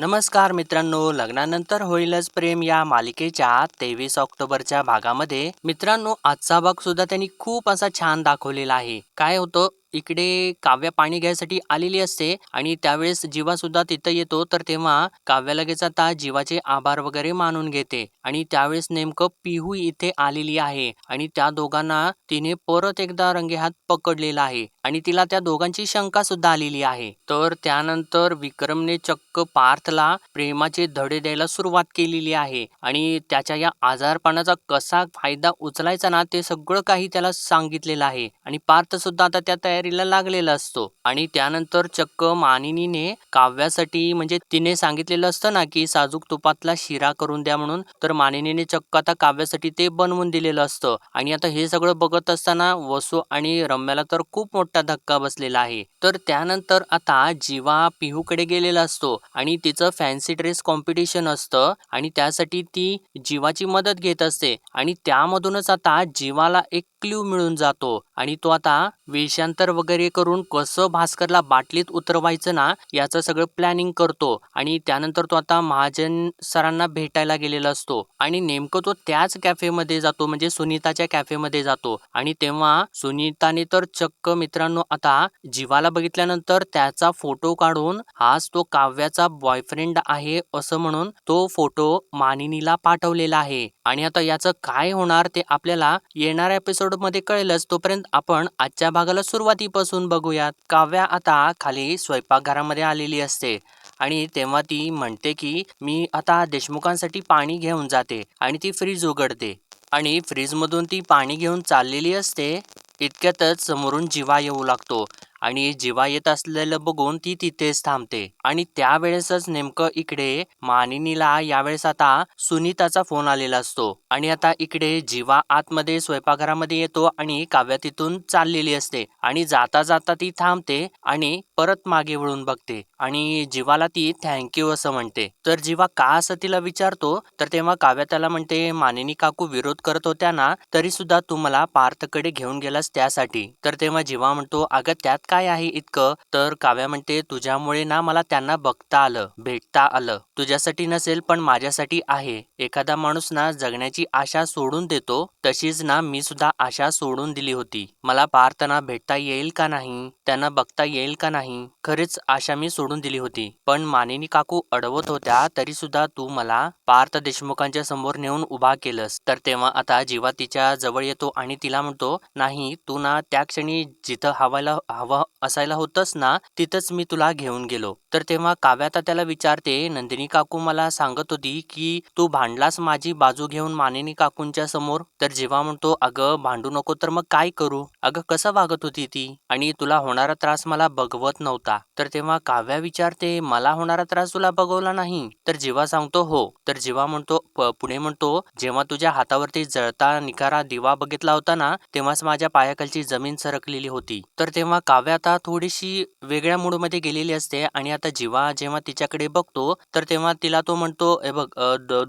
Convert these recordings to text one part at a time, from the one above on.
नमस्कार मित्रांनो लग्नानंतर होईलच प्रेम या मालिकेच्या तेवीस ऑक्टोबरच्या भागामध्ये. मित्रांनो आजचा भाग सुद्धा त्यांनी खूप असा छान दाखवलेला आहे. काय होतं इकडे काव्या पाणी घ्यायसाठी आलेली असते आणि त्यावेळेस जीवा सुद्धा तिथं येतो तर तेव्हा काव्या लगेच आता जीवाचे आभार वगैरे मानून घेते आणि त्यावेळेस नेमकं पिहू इथे आलेली आहे आणि त्या दोघांना तिने परत एकदा रंगेहात पकडलेला आहे. आणि तिला त्या दोघांची शंका सुद्धा आलेली आहे. तर त्यानंतर विक्रमने चक्क पार्थला प्रेमाचे धडे द्यायला सुरुवात केलेली आहे. आणि त्याच्या या आजारपणाचा कसा फायदा उचलायचा ना ते सगळं काही त्याला सांगितलेलं आहे. आणि पार्थ सुद्धा आता त्या तयारीला लागलेला असतो. आणि त्यानंतर चक्क मानिनीने काव्यासाठी म्हणजे तिने सांगितलेलं असतं ना की साजूक तुपातला शिरा करून द्या म्हणून तर मानिनीने चक्क आता काव्यासाठी ते बनवून दिलेलं असतं. आणि आता हे सगळं बघत असताना वसू आणि रम्याला तर खूप मोठं धक्का बसलेला आहे. तर त्यानंतर आता जीवा पिहूकडे गेलेला असतो आणि तिचं फॅन्सी ड्रेस कॉम्पिटिशन असतं आणि त्यासाठी ती जीवाची मदत घेत असते आणि त्यामधूनच आता जीवाला एक क्ल्यू मिळून जातो आणि तो आता वेषांतर वगैरे करून कसं भास्करला बाटलीत उतरवायचं ना याचं सगळं प्लॅनिंग करतो आणि त्यानंतर तो आता महाजन सरांना भेटायला गेलेला असतो आणि नेमकं तो त्याच कॅफेमध्ये जातो म्हणजे सुनीताच्या कॅफेमध्ये जातो आणि तेव्हा सुनीताने तर चक्क मित्र मित्रांनो आता जीवाला बघितल्यानंतर त्याचा फोटो काढून हाच तो काव्याचा बॉयफ्रेंड आहे असं म्हणून तो फोटो मानिनीला पाठवलेला आहे. आणि आता याचं काय होणार ते आपल्याला येणाऱ्या एपिसोडमध्ये कळेलच. तोपर्यंत आपण आजच्या भागाला सुरुवातीपासून बघूयात. काव्या आता खाली स्वयंपाकघरामध्ये आलेली असते. आणि तेव्हा ती म्हणते की मी आता देशमुखांसाठी पाणी घेऊन जाते आणि ती फ्रीज उघडते. आणि फ्रीजमधून ती पाणी घेऊन चाललेली असते. इतक्यातच समोरून जिवा येऊ लागतो. आणि जिवा येत असलेलं बघून ती तिथेच थांबते. आणि त्यावेळेसच नेमकं इकडे मानिनीला यावेळेस आता सुनीताचा फोन आलेला असतो. आणि आता इकडे जीवा आतमध्ये स्वयंपाकघरामध्ये येतो आणि काव्या तिथून चाललेली असते. आणि जाता जाता ती थांबते आणि परत मागे वळून बघते. आणि जीवाला ती थँक्यू असं म्हणते. तर जीवा का असं तिला विचारतो? तर तेव्हा काव्या त्याला म्हणते मानिनी काकू विरोध करत होत्या ना तरी सुद्धा तू मला पार्थकडे घेऊन गेलास त्यासाठी. तर तेव्हा जीवा म्हणतो अगं त्यात काय आहे इतकं? तर काव्या म्हणते तुझ्यामुळे ना मला त्यांना बघता आलं भेटता आलं. तुझ्यासाठी नसेल पण माझ्यासाठी आहे. एखादा माणूस ना जगण्याची आशा सोडून देतो तशीच ना मी सुद्धा आशा सोडून दिली होती. मला पार्थना भेटता येईल का नाही? त्यांना बघता येईल का नाही? खरेच आशा मी सोडून दिली होती. पण मानिनी काकू अडवत होत्या तरी सुद्धा तू मला पार्थ देशमुखांच्या समोर नेऊन उभा केलंस. तर तेव्हा आता जीवा तिच्या जवळ येतो आणि तिला म्हणतो नाही तू ना त्या क्षणी जिथं हवायला हवं असायला होतंस ना तिथंच मी तुला घेऊन गेलो. तर तेव्हा काव्याता त्याला विचारते नंदिनी काकू मला सांगत होती की तू भांडलास माझी बाजू घेऊन मानिनी काकूंच्या समोर? तर जेव्हा म्हणतो अगं भांडू नको तर मग काय करू? अगं कसं वागत होती ती? आणि तुला होणारा त्रास मला बघवत नव्हता. तर तेव्हा काव्या विचारते मला होणारा त्रास तुला बघवला नाही? तर जेव्हा सांगतो हो. तर जेव्हा म्हणतो पुढे म्हणतो जेव्हा तुझ्या हातावरती जळता निकारा दिवा बघितला होता ना तेव्हाच माझ्या पायाखालची जमीन सरकलेली होती. तर तेव्हा काव्या आता थोडीशी वेगळ्या मूडमध्ये गेलेली असते. आणि आता जीवा जेव्हा तिच्याकडे बघतो तर तेव्हा तिला तो म्हणतो हे बघ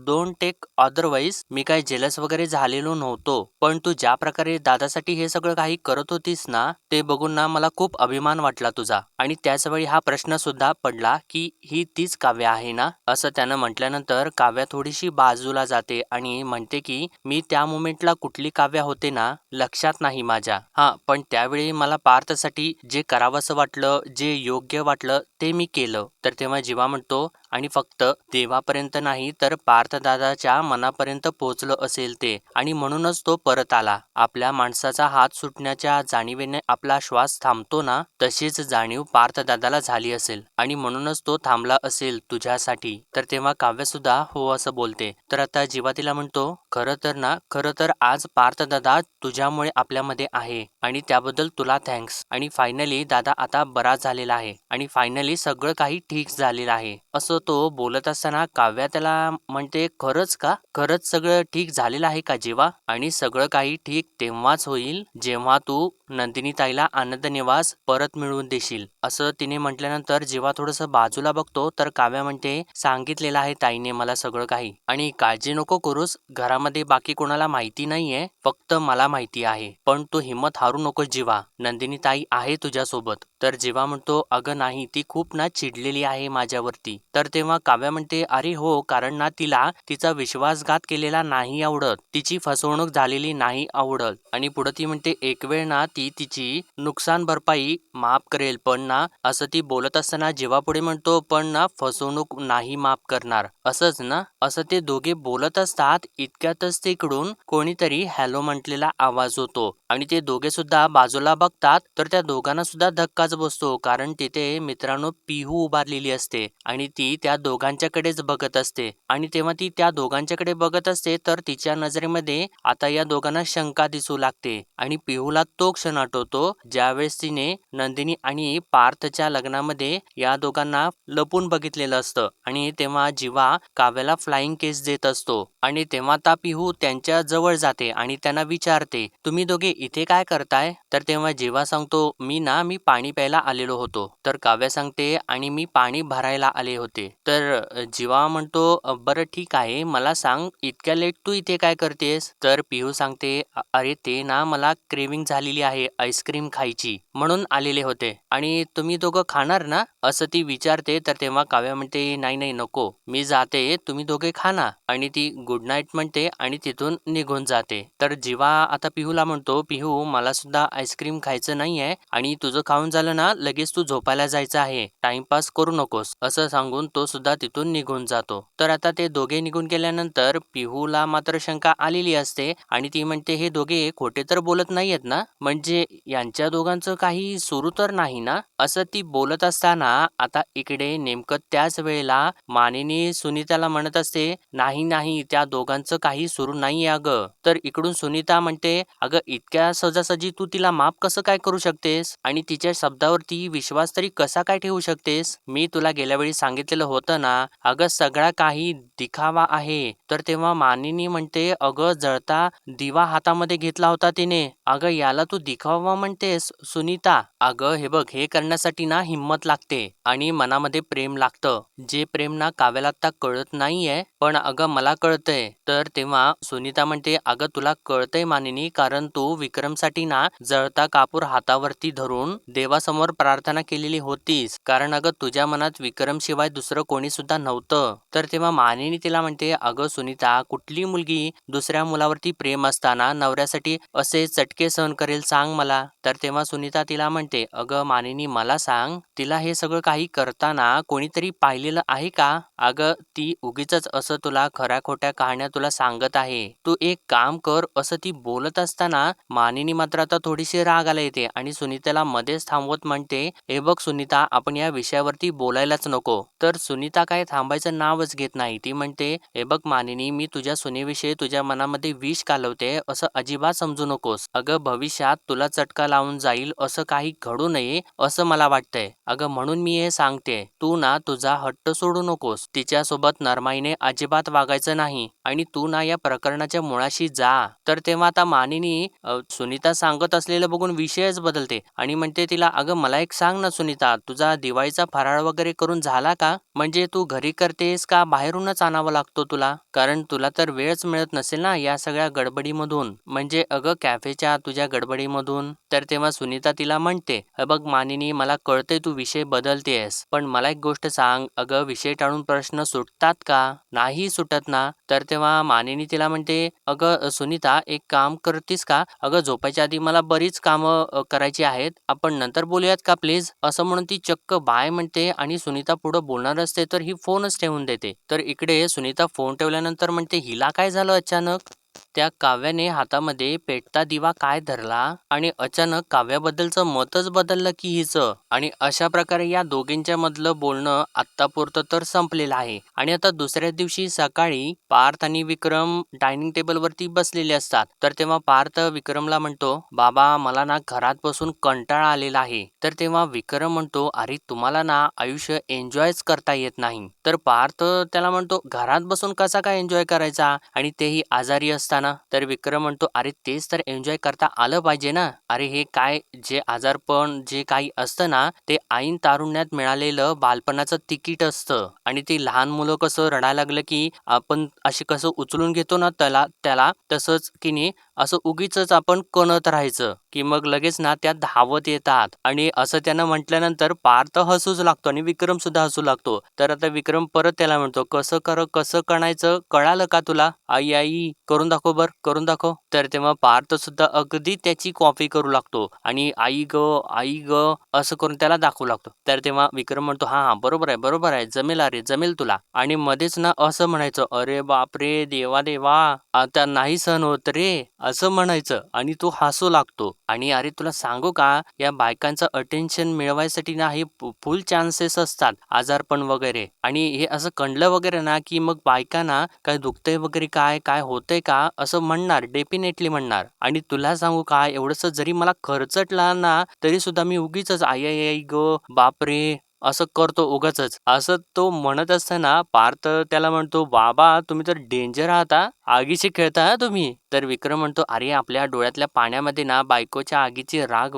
डोंट टेक अदरवाईज मी काय जेलस वगैरे झालेलो नव्हतो. पण तू ज्या प्रकारे दादासाठी हे सगळं काही करत होतीस ना ते बघून ना मला खूप अभिमान वाटला तुझा. आणि त्याच वेळी हा प्रश्न सुद्धा पडला की ही तीच काव्य आहे ना? असं त्यानं म्हटल्यानंतर काव्या थोडीशी बाजूला जाते आणि म्हणते की मी त्या मुमेंटला कुठली काव्या होते ना लक्षात नाही माझ्या. हा पण त्यावेळी मला पार्थसाठी जे करावंसं वाटलं जे योग्य वाटलं ते मी केलं. तर तेव्हा जीवा म्हणतो आणि फक्त देवापर्यंत नाही तर पार्थदादाच्या मनापर्यंत पोहोचलं असेल ते. आणि म्हणूनच तो परत आला. आपल्या माणसाचा हात सुटण्याच्या जाणीवेने आपला श्वास थांबतो ना तशीच जाणीव पार्थदादाला झाली असेल. आणि म्हणूनच तो थांबला असेल तुझ्यासाठी. तर तेव्हा काव्य सुद्धा हो असं बोलते. तर आता जीवा तिला म्हणतो खरं तर ना खरं तर आज पार्थदादा तुझ्यामुळे आपल्यामध्ये आहे. आणि त्याबद्दल तुला थँक्स आणि फाय फायनली दादा आता बरा झालेला आहे आणि फायनली सगळं काही ठीक झालेलं आहे. असं तो बोलत असताना काव्या त्याला म्हणते खरंच का? खरंच सगळं ठीक झालेलं आहे का जेव्हा? आणि सगळं काही ठीक तेव्हाच होईल जेव्हा तू नंदिनी ताईला आनंद निवास परत मिळवून देशील. असं तिने म्हटल्यानंतर जेव्हा थोडस बाजूला बघतो तर काव्या म्हणते सांगितलेलं आहे ताईने मला सगळं काही. आणि काळजी नको करूस घरामध्ये बाकी कोणाला माहिती नाहीये फक्त मला माहिती आहे. पण तू हिंमत हारू नको जीवा. नंदिनी ताई आहे तुझ्यासोबत. तर जेव्हा म्हणतो अगं नाही ती खूप ना चिडलेली आहे माझ्यावरती. तर तेव्हा काव्या म्हणते अरे हो कारण ना तिला तिचा विश्वासघात केलेला नाही आवडत. तिची फसवणूक झालेली नाही आवडत. आणि पुढे ती म्हणते एक वेळ ना ती तिची नुकसान भरपाई माफ करेल पण ना असं ती बोलत असताना जेव्हा पुढे म्हणतो पण ना फसवणूक नाही माफ करणार. असंच ना? असं ते दोघे बोलत असतात इतक्यातच तिकडून कोणीतरी हॅलो म्हटलेला आवाज होतो. आणि ते दोघे सुद्धा बाजूला बघतात तर त्या दोघांना सुद्धा धक्काच बसतो कारण तिथे मित्रांनो पिहू उभारलेली असते आणि ती त्या दोघांच्याकडेच बघत असते. आणि तेव्हा ती त्या दोघांच्याकडे बघत असते तर तिच्या नजरेमध्ये आता या दोघांना शंका दिसू लागते. आणि पिहूला तो क्षण आठवतो ज्यावेळेस तिने नंदिनी आणि पार्थच्या लग्नामध्ये या दोघांना लपून बघितलेलं असतं. आणि तेव्हा जीवा काव्याला फ्लाइंग केस देत असतो. आणि तेव्हा ता पिहू हो त्यांच्या जवळ जाते आणि त्यांना विचारते तुम्ही दोघे इथे काय करताय? तर तेव्हा जीवा सांगतो मी ना मी पाणी प्यायला आलेलो होतो. तर काव्या सांगते आणि मी पाणी भरायला आले होते. तर जीवा म्हणतो बरं ठीक आहे मला सांग इतक्या लेट तू इथे काय करतेस? तर पिहू सांगते अरे ते ना मला क्रेविंग झालेली आहे आईस्क्रीम खायची. म्हणून आलेले होते. आणि तुम्ही दोघं खाणार ना? असं ती विचारते तर तेव्हा काव्या म्हणते नाही नाही नको. मी जाते तुम्ही दोघे खाना आणि ती गुड नाईट म्हणते आणि तिथून निघून जाते. तर जीवा आता पिहूला म्हणतो पिहू मला सुद्धा आईस्क्रीम खायचं नाहीये आणि तुझं खाऊन झालं ना लगेच तू झोपायला जायचं आहे. टाइमपास करू नकोस. असं सांगून तो सुद्धा तिथून निघून जातो. तर आता ते दोघे निघून गेल्यानंतर पिहूला मात्र शंका आलेली असते आणि ती म्हणते हे दोघे खोटे तर बोलत नाहीयेत ना? म्हणजे यांच्या दोघांचं काही सुरू तर नाही ना? असं ती बोलत असताना आता इकडे नेमकं त्याच वेळेला मानेने सुनीताला म्हणत असते नाही नाही त्या दोघांचं काही सुरू नाहीये अगं. तर इकडून सुनीता म्हणते अगं इतक्या सहजासहजी तू तिला माफ कसं काय करू शकतेस? आणि तिच्या शब्दावरती विश्वास तरी कसा काय ठेवू शकतेस? मी तुला गेल्या वेळी सांगितलेलं होतं ना अगं सगळा काही दिखावा आहे. तर तेव्हा मानिनी म्हणते अगं जळता दिवा हातामध्ये घेतला होता तिने. अगं याला तू दिखावा म्हणतेस सुनीता? अगं हे बघ हे करण्यासाठी ना हिंमत लागते आणि मनामध्ये प्रेम लागतं. जे प्रेम ना काव्याला आता कळत नाहीये पण अगं मला कळत कळतंय तर तेव्हा सुनीता म्हणते अगं तुला कळतंय मानिनी कारण तू विक्रमसाठी ना जळता कापूर हातावरती धरून देवासमोर प्रार्थना केलेली होतीस. कारण अगं तुझ्या मनात विक्रम शिवाय दुसरं कोणी सुद्धा नव्हतं. तर तेव्हा मानिनी तिला म्हणते अगं सुनीता कुठली मुलगी दुसऱ्या मुलावरती प्रेम असताना नवऱ्यासाठी असे चटके सहन करेल सांग मला. तर तेव्हा सुनीता तिला म्हणते अगं मानिनी मला सांग तिला हे सगळं काही करताना कोणीतरी पाहिलेलं आहे का? अगं ती उगीच असं तुला खऱ्या खोट्या कहाण्या तुला सांगत आहे. तू एक काम कर असं ती बोलत असताना मानिनी मात्र आता थोडीशी रागाला येते आणि सुनीताला मध्येच थांबवत म्हणते हे बघ सुनीता आपण या विषयावरती बोलायलाच नको. तर सुनीता काय थांबायचं नावच घेत नाही. ती म्हणते हे बघ मानिनी मी तुझ्या सुनेविषयी तुझ्या मनामध्ये विष कालवते असं अजिबात समजू नकोस. अगं भविष्यात तुला चटका लावून जाईल असं काही घडू नये असं मला वाटतंय. अगं म्हणून मी हे सांगते. तू ना तुझा हट्ट सोडू नकोस. तिच्यासोबत नरमाईने अजिबात वागायचं नाही. आणि तू ना या प्रकरणाच्या मुळाशी जा. तर तेव्हा आता मानिनी सुनीता सांगत असलेलं बघून विषयच बदलते. आणि म्हणते तिला अगं मला एक सांग ना सुनीता तुझा दिवाळीचा फराळ वगैरे करून झाला का? म्हणजे तू घरी करतेस का? बाहेरूनच आणावं लागतो तुला? कारण तुला तर वेळच मिळत नसेल ना या सगळ्या गडबडीमधून. म्हणजे अगं कॅफेच्या तुझ्या गडबडीमधून. तर तेव्हा सुनीता तिला म्हणते बघ मानिनी मला कळतंय तू विषय बदलतेस पण मला एक गोष्ट सांग. अगं विषय टाळून प्रश्न सुटतात का? नाही सुटत ना? तर तेव्हा मानेनी तिला म्हणते अगं सुनीता एक काम करतीस का? अगं झोपायच्या आधी मला बरीच कामं करायची आहेत. आपण नंतर बोलूयात का प्लीज? असं म्हणून ती चक्क बाय म्हणते आणि सुनीता पुढं बोलणार असते तर ही फोनच ठेवून देते. तर इकडे सुनीता फोन ठेवल्यानंतर म्हणते हिला काय झालं अचानक? त्या काव्याने हातामध्ये पेटता दिवा काय धरला आणि अचानक काव्याबद्दलचं मतच बदललं की हिचं? आणि अशा प्रकारे या दोघींच्या मधलं बोलणं आत्तापुरतं तर संपलेलं आहे. आणि आता दुसऱ्या दिवशी सकाळी पार्थ आणि विक्रम डायनिंग टेबलवरती बसलेले असतात. तर तेव्हा पार्थ विक्रमला म्हणतो बाबा मला ना घरात बसून कंटाळा आलेला आहे. तर तेव्हा विक्रम म्हणतो अरे तुम्हाला ना आयुष्य एन्जॉयच करता येत नाही. तर पार्थ त्याला म्हणतो घरात बसून कसा काय एन्जॉय करायचा? आणि तेही आजारी असताना तर विक्रम म्हणतो अरे तेच तर एन्जॉय करता आलं पाहिजे ना. अरे हे काय जे आजारपण जे काही असतं ना ते ऐन तारुण्यात मिळालेलं बालपणाचं तिकीट असतं. आणि ते लहान मुलं कसं रडायला लागलं की आपण असे कसं उचलून घेतो ना त्याला त्याला तसंच की नाही असं उगीचच आपण कणत राहायचं की मग लगेच ना त्या धावत येतात. आणि असं त्यानं म्हटल्यानंतर पार्थ हसूच लागतो आणि विक्रम सुद्धा हसू लागतो. तर आता विक्रम परत त्याला म्हणतो कसं कर कसं कणायचं कळालं का तुला? आई आई करून दाखव बर करून दाखव. तर तेव्हा पार्थ सुद्धा अगदी त्याची कॉपी करू लागतो आणि आई ग आई ग असं करून त्याला दाखवू लागतो. तर तेव्हा विक्रम म्हणतो हा हा बरोबर आहे बरोबर आहे जमेल अरे जमेल तुला. आणि मध्येच ना असं म्हणायचं अरे बापरे देवा देवा आता नाही सहन होत रे. असं म्हणायचं आणि तो हसू लागतो. आणि अरे तुला सांगू का या बायकांचं अटेन्शन मिळवायसाठी ना हे फुल चान्सेस असतात आजारपण वगैरे. आणि हे असं कणलं वगैरे ना की मग बायकांना काय दुखतंय वगैरे काय काय होतंय का असं म्हणणार डेफिनेटली म्हणणार. आणि तुला सांगू का एवढंसं जरी मला खर्चटला ना तरी सुद्धा मी उगीच आई आई आई ग बापरे. असं करतो उगाचच. असं तो म्हणत असताना पार्थ त्याला म्हणतो बाबा तुम्ही तर डेंजर आहात आगीशी खेळता हा तुम्ही. तर विक्रम म्हणतो अरे आपल्या डोळ्यातल्या पाण्यामध्ये ना बायकोच्या आगीची राग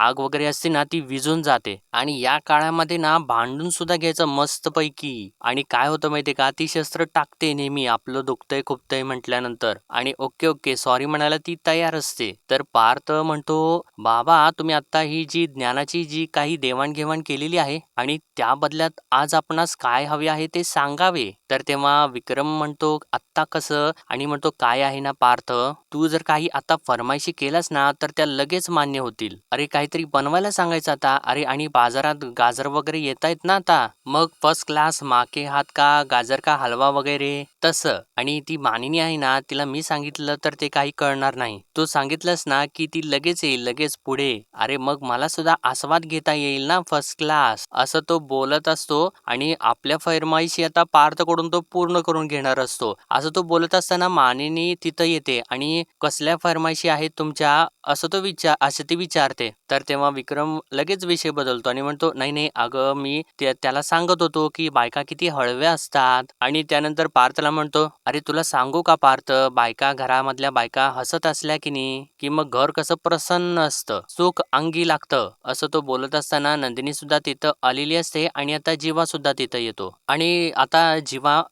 आग वगैरे असते ना ती विझून जाते. आणि या काळामध्ये ना भांडून सुद्धा घ्यायचं मस्त पैकी आणि काय होतं माहितीये का ती शस्त्र टाकते नेहमी आपलं दुखतंय खुपतंय म्हटल्यानंतर. आणि ओके ओके सॉरी म्हणायला ती तयार असते. तर पार्थ म्हणतो बाबा तुम्ही आता ही जी ज्ञानाची जी काही देवाणघेवाण केलेली आहे आणि त्या बदल्यात आज आपणास काय हवे आहे ते सांगावे. तर तेव्हा विक्रम म्हणतो आत्ता कसं? आणि म्हणतो काय आहे ना पार्थ? तू जर काही आता फरमायशी केलास ना तर त्या लगेच मान्य होतील. अरे काहीतरी बनवायला सांगायचं आता. अरे आणि बाजारात गाजर वगैरे येत आहेत ना आता. मग फर्स्ट क्लास माके हात का गाजर का हलवा वगैरे? तसं. आणि ती मानिनी आहे ना तिला मी सांगितलं तर ते काही कळणार नाही. तू सांगितलंस ना की ती लगेच येईल लगेच पुढे. अरे मग मला सुद्धा आस्वाद घेता येईल ना फर्स्ट क्लास असं तो बोलत असतो आणि आपल्या फरमाईशी आता पार्थकडून तो पूर्ण करून घेणार असतो. असं तो बोलत असताना मानिनी तिथं येते आणि कसल्या फरमाईशी आहेत तुमच्या? असं तो विचार असं ती विचारते. तर तेव्हा विक्रम लगेच विषय बदलतो आणि म्हणतो नाही नाही अगं मी त्याला सांगत होतो की बायका किती हळव्या असतात. आणि त्यानंतर पार्थला म्हणतो अरे तुला सांगू का पार्थ? बायका घरामधल्या बायका हसत असल्या की नाही? की मग घर कसं प्रसन्न असतं? सुख अंगी लागतं? असं तो बोलत असताना नंदिनी सुद्धा तिथं आलेली असते आणि आता जीवा सुद्धा तिथं येतो. आणि आता जीवा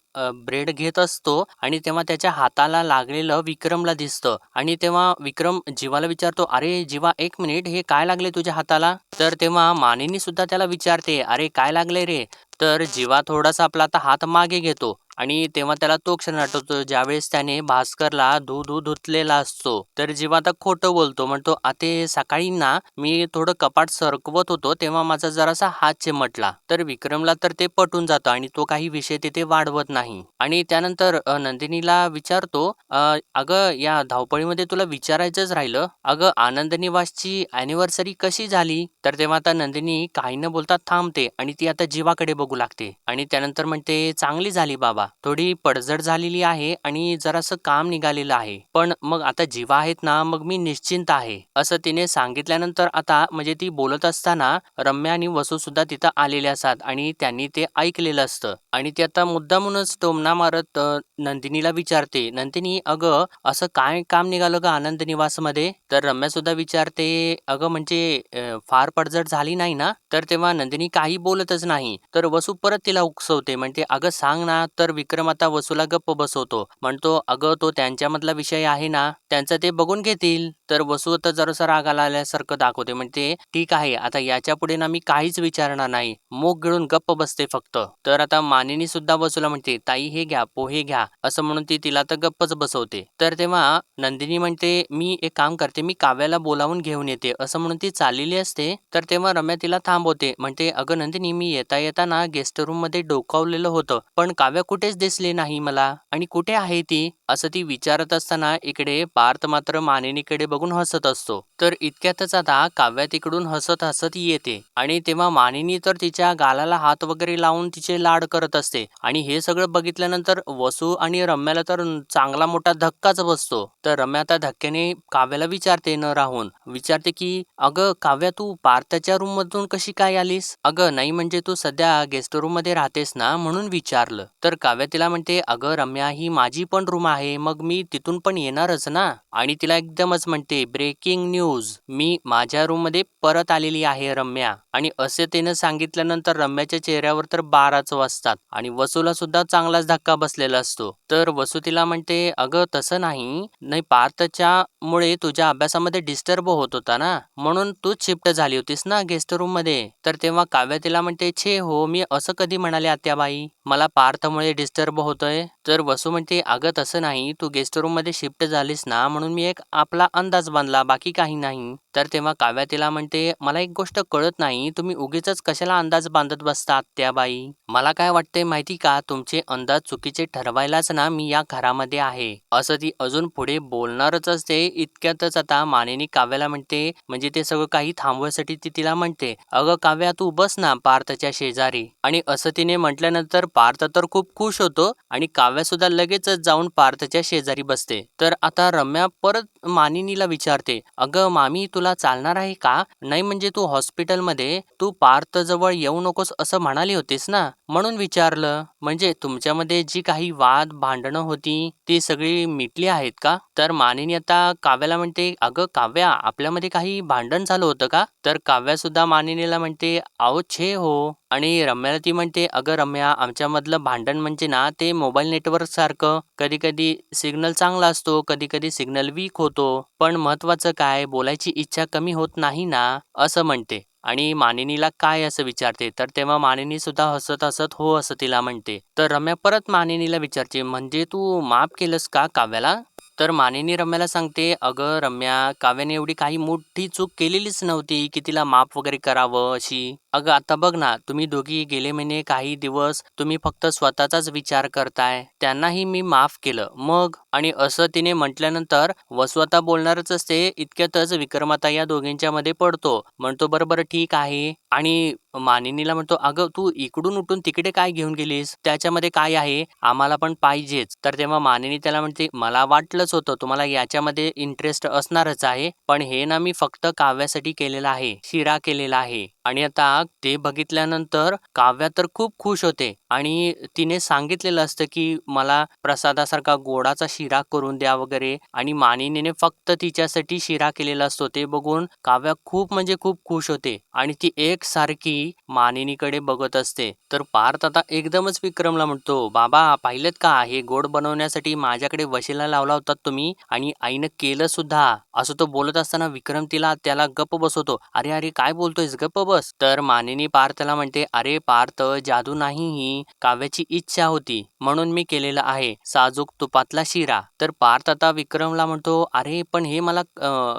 ब्रेड घेत असतो आणि तेव्हा त्याच्या हाताला लागलेलं विक्रमला दिसतं. आणि तेव्हा विक्रम जीवाला विचारतो अरे जीवा एक मिनिट हे काय लागले तुझ्या हाताला? तर तेव्हा मानिनी सुद्धा त्याला विचारते अरे काय लागले रे? तर जीवा थोडासा आपला आता हात मागे घेतो. आणि तेव्हा त्याला तो क्षण आठवतो ज्यावेळेस त्याने भास्करला धू धू धुतलेला असतो. तर जेव्हा आता खोटं बोलतो म्हणतो आते सकाळी ना मी थोडं कपाट सरकवत होतो तेव्हा माझा जरासा हात चिमटला. तर विक्रमला तर ते पटून जातं आणि तो काही विषय तिथे वाढवत नाही. आणि त्यानंतर नंदिनीला विचारतो अगं या धावपळीमध्ये तुला विचारायचंच राहिलं. अगं आनंद निवासची अॅनिव्हर्सरी कशी झाली? तर तेव्हा आता नंदिनी काही न बोलता थांबते आणि ती आता जीवाकडे बघू लागते. आणि त्यानंतर म्हणते चांगली झाली बाबा. थोडी पडझड झालेली आहे आणि जरासं काम निघालेलं आहे. पण मग आता जीवा आहेत ना मग मी निश्चिंत आहे असं तिने सांगितल्यानंतर आता म्हणजे ती बोलत असताना रम्या आणि वसू सुद्धा तिथं आलेले असतात आणि त्यांनी ते ऐकलेलं असतं. आणि ती आता मुद्दामूनच टोमना मारत नंदिनीला विचारते नंदिनी अगं असं काय काम निघालं ग आनंद निवासमध्ये? तर रम्या सुद्धा विचारते अगं म्हणजे फार पडझड झाली नाही ना? तर तेव्हा नंदिनी काही बोलतच नाही. तर वसू परत तिला उकसवते म्हणते अगं सांग ना तर विक्रम आता वसूला गप्प बसवतो. म्हणतो अगं तो त्यांच्यामधला विषय आहे ना? त्यांचं ते बघून घेतील. तर वसू आता जरासा रागाला आल्यासारखं दाखवते. म्हणते ठीक आहे आता याच्यापुढे ना मी काहीच विचारणार नाही. मोग गिळून गप्प बसते फक्त. तर आता मानिनी सुद्धा वसूला म्हणते ताई हे घ्या पोहे घ्या. असं म्हणून ती तिला तर गप्पच बसवते. तर तेव्हा नंदिनी म्हणते मी एक काम करते मी काव्याला बोलावून घेऊन येते. असं म्हणून ती चाललेली असते. तर तेव्हा रम्या तिला थांबवते. म्हणते अगं नंदिनी मी येता येताना गेस्ट रूममध्ये डोकावलेलं होतं पण काव्या कुठेच दिसली नाही मला. आणि कुठे आहे ती? असं ती विचारत असताना इकडे पार्थ मात्र मानिनीकडे बघून हसत असतो. तर इतक्यातच आता काव्या तिकडून हसत हसत येते आणि तेव्हा मानिनी तर तिच्या गालाला हात वगैरे लावून तिचे लाड करत असते. आणि हे सगळं बघितल्यानंतर वसू आणि रम्याला तर चांगला मोठा धक्काच बसतो. तर रम्या आता धक्क्याने काव्याला विचारते न राहून. विचारते की अगं काव्या तू पार्थच्या रूम मधून कशी काय आलीस? अगं नाही म्हणजे तू सध्या गेस्ट रूममध्ये राहतेस ना? म्हणून विचारलं. तर काव्या तिला म्हणते अगं रम्या ही माझी पण रूम आहे. आहे मग मी तिथून पण येणारच ना? आणि तिला एकदमच म्हणते ब्रेकिंग न्यूज मी माझ्या रूममध्ये परत आलेली आहे रम्या. आणि असे तिनं सांगितल्यानंतर रम्याच्या चेहऱ्यावर तर बाराच वाजतात आणि वसूला सुद्धा चांगलाच धक्का बसलेला असतो. तर वसू तिला म्हणते अगं तसं नाही. नाही पार्थच्या मुळे तुझ्या अभ्यासामध्ये डिस्टर्ब होत होता ना? म्हणून तूच शिफ्ट झाली होतीस ना गेस्ट रूममध्ये तर तेव्हा काव्या तिला म्हणते छे हो मी असं कधी म्हणाले आत्याबाई? मला पार्थमुळे डिस्टर्ब होतोय. तर वसू म्हणते अगं तसं नाही. तू गेस्ट रूममध्ये शिफ्ट झालीस ना म्हणून मी एक आपला अंदाज बांधला बाकी काही नाही. तर तेव्हा काव्या तिला म्हणते मला एक गोष्ट कळत नाही. तुम्ही उगीच कशाला अंदाज बांधत बसता आत्याबाई? मला काय वाटतंय माहिती का? तुमचे अंदाज चुकीचे ठरवायलाच ना मी या घरामध्ये आहे. असं ती अजून पुढे बोलणारच असते. इतक्यातच आता मानेनी काव्याला म्हणते म्हणजे ते सगळं काही थांबवायसाठी ती तिला म्हणते अगं काव्या तू बस ना पार्थच्या शेजारी. आणि असं तिने म्हटल्यानंतर पार्थ तर खूप खुश होतो आणि काव्या सुद्धा लगेचच जाऊन पार्थच्या शेजारी बसते. तर आता रम्या परत मानिनीला विचारते अगं मामी तुला चालणार आहे का? नाही म्हणजे तू हॉस्पिटलमध्ये तू पार्थ जवळ येऊ नकोस असं म्हणाली होतीस ना? म्हणून विचारलं म्हणजे तुमच्यामध्ये जी काही वाद भांडणं होती ती सगळी मिटली आहेत का? तर मानिनी आता काव्याला म्हणते अगं काव्या आपल्यामध्ये काही भांडण झालं होतं का? तर काव्या सुद्धा मानिनीला म्हणते अहो छे हो. आणि रम्याला ती म्हणते अगं रम्या आमच्यामधलं भांडण म्हणजे ना ते मोबाईल नेटवर्कसारखं कधीकधी कधी कधी सिग्नल चांगला असतो कधी कधी सिग्नल वीक होतो. पण महत्वाचं काय बोलायची इच्छा कमी होत नाही ना असं म्हणते. आणि मानिनीला काय असं विचारते तर तेव्हा मानिनी सुद्धा हसत हसत हो असं तिला म्हणते. तर रम्या परत मानिनीला विचारते म्हणजे तू माफ केलंस का काव्याला? तर मानिनी रम्याला सांगते अगं रम्या काव्याने एवढी काही मोठी चूक केलेलीच नव्हती की तिला माफ वगैरे करावं अशी. अगं आता बघ ना तुम्ही दोघी गेले महिने काही दिवस तुम्ही फक्त स्वतःचाच विचार करताय. त्यांनाही मी माफ केलं. मग? आणि असं तिने म्हटल्यानंतर वसवता बोलणारच असते इतक्यातच विक्रमाता या दोघींच्या मध्ये पडतो. म्हणतो बरोबर ठीक आहे. आणि मानिनीला म्हणतो अगं तू इकडून उठून तिकडे काय घेऊन गेलीस? त्याच्यामध्ये काय आहे? आम्हाला पण पाहिजेच. तर तेव्हा मानिनी त्याला म्हणते मला वाटलंच होतं तुम्हाला याच्यामध्ये इंटरेस्ट असणारच आहे पण हे ना मी फक्त काव्यासाठी केलेलं आहे शिरा केलेला आहे. आणि आता ते बघितल्यानंतर काव्या तर खूप खुश होते. आणि तिने सांगितलेलं असतं की मला प्रसादासारखा गोडाचा शिरा करून द्या वगैरे. आणि मानिनीने फक्त तिच्यासाठी शिरा केलेला असतो. ते बघून काव्या खूप म्हणजे खूप खुश होते. आणि ती एक सारखी मानिनीकडे बघत असते. तर पार्थ आता एकदमच विक्रमला म्हणतो बाबा पाहिलेत का? हे गोड बनवण्यासाठी माझ्याकडे वशीला लावला होता तुम्ही आणि आईनं केलं सुद्धा असं तो बोलत असताना विक्रम तिला त्याला गप्प बसवतो. अरे अरे काय बोलतोयस? गप्प बस तर मानिनी पार्थला म्हणते अरे पार्थ जादू नाही ही काव्याची इच्छा होती म्हणून मी केलेलं आहे साजूक तुपातला शिरा. तर पार्थ आता विक्रमला म्हणतो अरे पण हे मला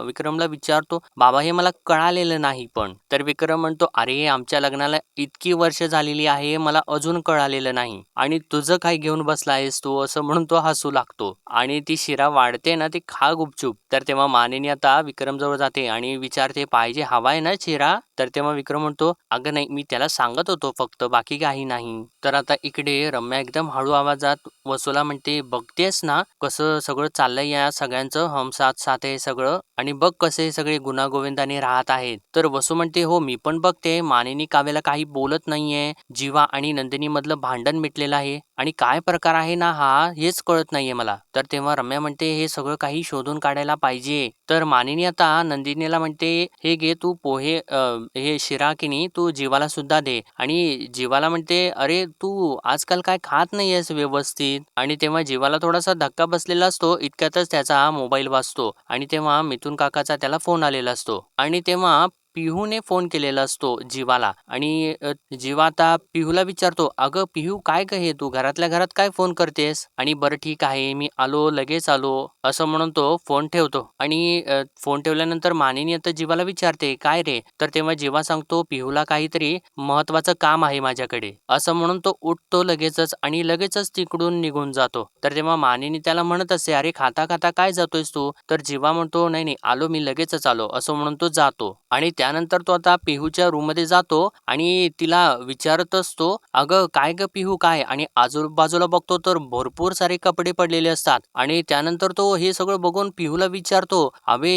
विक्रमला विचारतो बाबा हे मला कळालेलं नाही पण. तर विक्रम म्हणतो अरे आमच्या लग्नाला इतकी वर्ष झालेली आहे मला अजून कळालेलं नाही आणि तुझं काय घेऊन बसला आहेस तू? असं म्हणून तो हसू लागतो आणि ती शिरा वाढते ना ती खा गुपचूप तर तेव्हा मानिनी आता विक्रम जवळ जाते आणि विचारते पाहिजे हवाय ना शिरा? तर तेव्हा विक्रम म्हणतो अगं नाही मी त्याला सांगत होतो फक्त बाकी काही नाही. तर आता इकडे रम्या एकदम हळू आवाजात वसुला म्हणते बघतेस ना कसं सगळं चाललंय या सगळ्यांचं? हम साथ साथ आहे सगळं? आणि बघ कसे सगळे गुणागोविंदाने राहत आहेत. तर वसू म्हणते हो मी पण बघते. मानिनी काव्याला काही बोलत नाहीये. जीवा आणि नंदिनी मधलं भांडण मिटलेलं आहे. आणि काय प्रकार आहे ना हा हेच कळत नाहीये मला. तर तेव्हा रम्या म्हणते हे सगळं काही शोधून काढायला पाहिजे. तर मानिनी आता नंदिनीला म्हणते हे घे तू पोहे अं, हे शिरा किनी तू जीवाला सुद्धा दे. आणि जीवाला म्हणते अरे तू आजकाल काय खात नाहीयेस व्यवस्थित? आणि तेव्हा जीवाला थोडासा धक्का बसलेला असतो इतक्यातच त्याचा मोबाईल वाजतो. आणि तेव्हा मिथून काकाचा त्याला फोन आलेला असतो. आणि तेव्हा पिहूने फोन केलेला असतो जीवाला. आणि जीवा आता पिहूला विचारतो अगं पिहू काय ग हे तू? घरातल्या घरात काय फोन करतेस? आणि बरं ठीक आहे मी आलो लगेच आलो असं म्हणून तो फोन ठेवतो. आणि फोन ठेवल्यानंतर मानिनी आता जीवाला विचारते काय रे? तर तेव्हा जीवा सांगतो पिहूला काहीतरी महत्वाचं काम आहे माझ्याकडे. असं म्हणून तो उठतो लगेचच आणि लगेचच तिकडून निघून जातो. तर तेव्हा मानिनी त्याला म्हणत असते अरे खाता खाता काय जातोयस तू? तर जीवा म्हणतो नाही नाही आलो मी लगेचच आलो असं म्हणून तो जातो. आणि त्यानंतर तो आता पिहूच्या रूममध्ये जातो आणि तिला विचारत असतो अगं काय ग पिहू काय? आणि आजूबाजूला बघतो तर भरपूर सारे कपडे पडलेले असतात. आणि त्यानंतर तो हे सगळं बघून पिहूला विचारतो अबे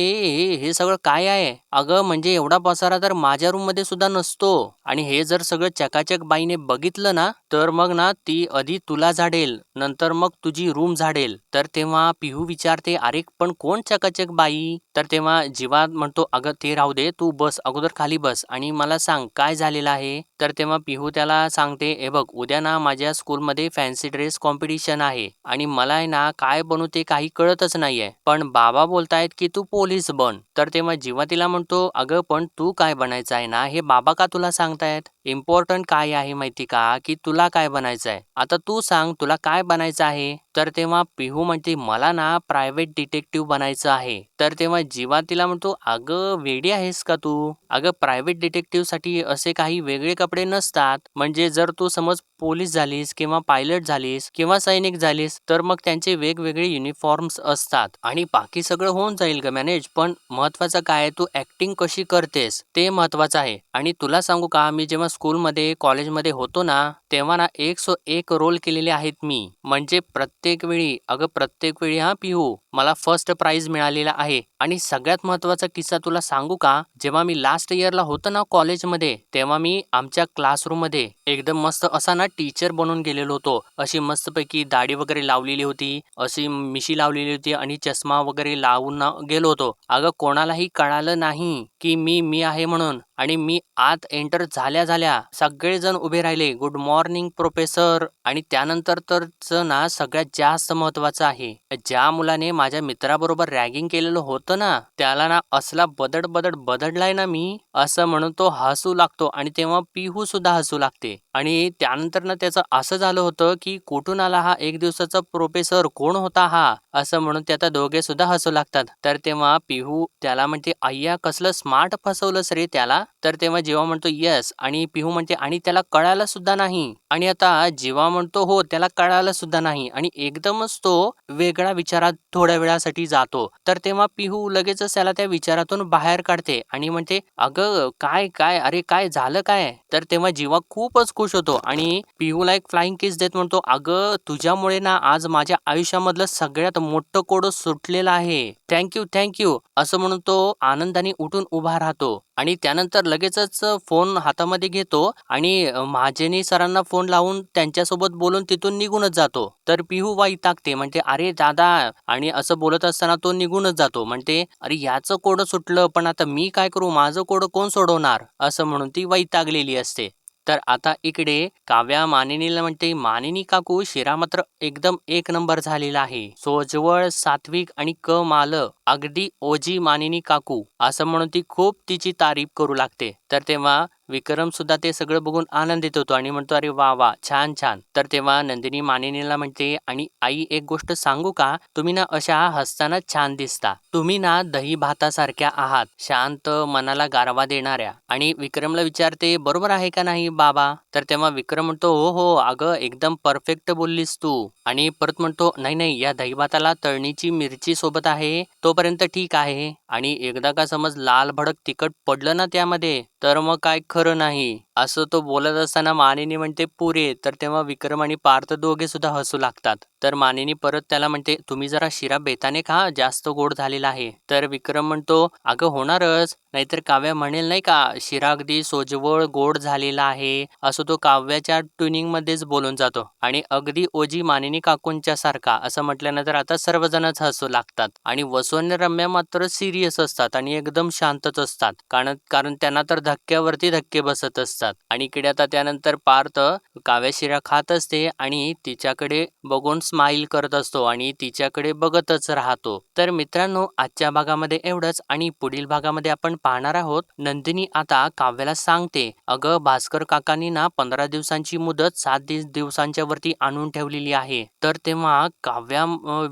हे सगळं काय आहे? अगं म्हणजे एवढा पसारा तर माझ्या रूममध्ये सुद्धा नसतो. आणि हे जर सगळं चकाचक बाईने बघितलं ना तर मग ना ती आधी तुला झाडेल नंतर मग तुझी रूम झाडेल. तर तेव्हा पिहू विचारते अरे पण कोण चकाचक बाई? तर तेव्हा जीवा म्हणतो अगं ते राहू दे तू बस. अगोदर खाली बस आणि मला सांग काय झालेलं आहे? तर तेव्हा पिहू त्याला सांगते हे बघ उद्या ना माझ्या स्कूलमध्ये फॅन्सी ड्रेस कॉम्पिटिशन आहे आणि मला आहे ना काय बनू ते काही कळतच नाहीये. पण बाबा बोलतायत की तू पोलीस बन. तर तेव्हा जेव्हा तिला म्हणतो अगं पण तू काय बनायचं आहे ना? हे बाबा का तुला सांगतायत? इम्पॉर्टंट काय आहे माहिती का? की तुला काय बनायचं आहे आता तू सांग तुला काय बनायचं आहे? तर तेव्हा पिहू म्हणते मला ना प्रायव्हेट डिटेक्टिव्ह बनायचं आहे. तर तेव्हा जीवा तिला म्हणतो अगं वेडी आहेस का तू? अगं प्रायव्हेट डिटेक्टिव्हसाठी असे काही वेगळे कपडे नसतात. म्हणजे जर तू समज पोलीस झालीस किंवा पायलट झालीस किंवा सैनिक झालीस तर मग त्यांचे वेगवेगळे युनिफॉर्म्स असतात. आणि बाकी सगळं होऊन जाईल ग मॅनेज पण महत्वाचं काय आहे, तू ऍक्टिंग कशी करतेस ते महत्वाचं आहे. आणि तुला सांगू का मी जेव्हा स्कूलमध्ये कॉलेजमध्ये होतो ना तेव्हा ना एक सो एक रोल केलेले आहेत मी. म्हणजे प्रत्येक वेळी अगं प्रत्येक वेळी हा पिहू मला फर्स्ट प्राइज मिळालेला आहे. आणि सगळ्यात महत्त्वाचा किस्सा तुला सांगू का जेव्हा मी लास्ट इयरला होतो ना कॉलेजमध्ये तेव्हा मी आमच्या क्लासरूममध्ये एकदम मस्त असा ना टीचर बनून गेलेलो होतो. अशी मस्तपैकी दाढी वगैरे लावलेली होती अशी मिशी लावलेली होती आणि चष्मा वगैरे लावून गेलो होतो. अगं कोणालाही कळालं नाही की मी मी आहे म्हणून. आणि मी आत एंटर झाल्या झाल्या सगळेजण उभे राहिले. Good morning professor. आणि त्यानंतर तर ना सगळ्यात जास्त महत्वाचं आहे. ज्या मुलाने माझ्या मित्राबरोबर रॅगिंग केलेलं होतं ना त्याला ना असला बदड बदड बदडलाय ना मी असं म्हणून तो हसू लागतो आणि तेव्हा पिहू सुद्धा हसू लागते. आणि त्यानंतर ना त्याचं असं झालं होतं की कुठून आला हा एक दिवसाचा प्रोफेसर? कोण होता हा? असं म्हणून ते आता दोघे सुद्धा हसू लागतात. तर तेव्हा पिहू त्याला म्हणते अय्या कसलं स्मार्ट फसवलंस रे त्याला. तर तेव्हा जेव्हा म्हणतो येस आणि पिहू म्हणते आणि त्याला कळायला सुद्धा नाही. आणि आता जेव्हा म्हणतो हो त्याला कळायला सुद्धा नाही. आणि एकदमच तो वेगळा विचारात थोड्या वेळासाठी जातो. तर तेव्हा पिहू लगेचच त्याला त्या विचारातून बाहेर काढते आणि म्हणते अगं काय काय अरे काय झालं काय? तर तेव्हा जीवा खूपच खुश होतो आणि पिहूला एक फ्लाइंग किस देत म्हणतो अगं तुझ्यामुळे ना आज माझ्या आयुष्यामधलं सगळ्यात मोठं कोड सुटलेलं आहे. थँक्यू थँक्यू असं म्हणून तो आनंदाने उठून उभा राहतो. आणि त्यानंतर लगेचच फोन हातामध्ये घेतो आणि महाजनी सरांना फोन लावून त्यांच्यासोबत बोलून तिथून निघूनच जातो. तर पिहू वाई टाकते म्हणते अरे दादा आणि असं बोलत असताना तो निघूनच जातो. म्हणते अरे याचं कोड सुटलं पण आता मी काय करू? माझं कोड कोण सोडवणार? असं म्हणून ती वैतागलेली असते. तर आता इकडे काव्या मानिनीला म्हणते मानिनी काकू शिरा मात्र एकदम एक नंबर झालेला आहे. सोजवळ सात्विक आणि क माल अगदी ओजी मानिनी काकू. असं म्हणून ती खूप तिची तारीफ करू लागते. तर तेव्हा विक्रम सुद्धा ते सगळं बघून आनंदित होतो आणि म्हणतो अरे वा वा छान छान. तर तेव्हा नंदिनी मानिनीला म्हणते आणि आई एक गोष्ट सांगू का? तुम्ही ना अशा हसताना छान दिसता. तुम्ही ना दही भातासारख्या आहात शांत मनाला गारवा देणाऱ्या. आणि विक्रमला विचारते बरोबर आहे का नाही बाबा? तर तेव्हा विक्रम म्हणतो हो हो अगं एकदम परफेक्ट बोललीस तू. आणि परत म्हणतो नाही नाही या दही भाताला तळणीची मिरची सोबत आहे तोपर्यंत ठीक आहे. आणि एकदा का समज लाल भडक तिखट पडलं ना त्यामध्ये तर मग काय खरं नाही. असं तो बोलत असताना मानिनी म्हणते पुरे. तर तेव्हा विक्रम आणि पार्थ दोघे सुद्धा हसू लागतात. तर मानिनी परत त्याला म्हणते तुम्ही जरा शिरा बेताने खा जास्त गोड झालेला आहे. तर विक्रम म्हणतो अगं होणारच. नाहीतर काव्या म्हणेल नाही का शिरा अगदी सोजवळ गोड झालेला आहे. असं तो काव्याच्या ट्युनिंग मध्येच बोलून जातो. आणि अगदी ओजी मानिनी काकूंच्या सारखा असं म्हटल्यानंतर आता सर्वजणच हसू लागतात. आणि वसुन्य रम्या मात्र सिरियस असतात आणि एकदम शांतच असतात. कारण कारण त्यांना तर धक्क्यावरती धक्के बसत असतात. आणि इकडे आता त्यानंतर पार्थ काव्या शिरा खात असते आणि तिच्याकडे बघून स्माइल करत असतो आणि तिच्याकडे बघतच राहतो. तर मित्रांनो आजच्या भागामध्ये एवढंच आणि पुढील भागामध्ये आपण पाहणार आहोत. नंदिनी आता काव्याला सांगते अगं भास्कर काकांनी ना पंधरा दिवसांची मुदत सात दिवसांच्या वरती आणून ठेवलेली आहे. तर तेव्हा काव्या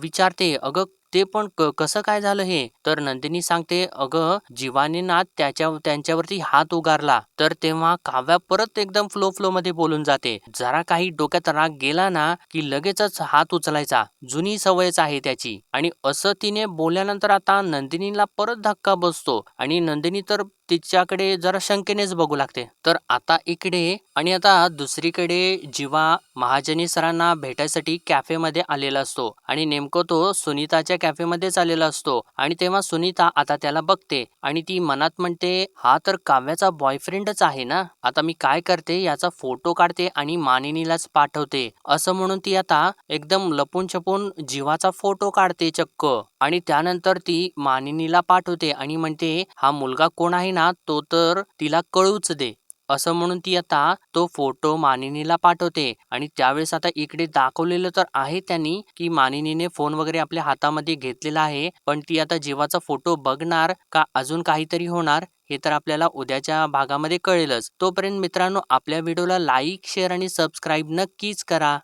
विचारते अगं ते पण कसं काय झालं हे? तर नंदिनी सांगते अगं जीवानीनाथ ना त्याच्या त्यांच्यावरती हात उगारला तर तेव्हा काव्या परत एकदम फ्लो फ्लो मध्ये बोलून जाते. जरा काही डोक्यात राग गेला ना की लगेचच हात उचलायचा. जुनी सवयच आहे त्याची. आणि असं तिने बोलल्यानंतर आता नंदिनीला परत धक्का बसतो. आणि नंदिनी तर तिच्याकडे जरा शंकेनेच बघू लागते. तर आता इकडे आणि आता दुसरीकडे जीवा महाजनी सरांना भेटायसाठी कॅफेमध्ये आलेला असतो. आणि नेमकं तो सुनीताच्या कॅफेमध्येच आलेला असतो. आणि तेव्हा सुनीता आता त्याला बघते. आणि ती मनात म्हणते हा तर काव्याचा बॉयफ्रेंडच आहे ना? आता मी काय करते याचा फोटो काढते आणि मानिनीलाच पाठवते. असं म्हणून ती आता एकदम लपून छपून जीवाचा फोटो काढते चक्क. आणि त्यानंतर ती मानिनीला पाठवते आणि म्हणते हा मुलगा कोण आहे ना तो तर तिला कळूच दे असं म्हणून ती आता तो फोटो मानिनीला पाठवते. आणि त्यावेळेस आता इकडे दाखवलेलं तर आहे त्यांनी की मानिनीने फोन वगैरे आपल्या हातामध्ये घेतलेला आहे पण ती आता जीवाचा फोटो बघणार का अजून काहीतरी होणार हे तर आपल्याला उद्याच्या भागामध्ये कळेलच. तोपर्यंत मित्रांनो आपल्या व्हिडिओला लाईक शेअर आणि सबस्क्राईब नक्कीच करा.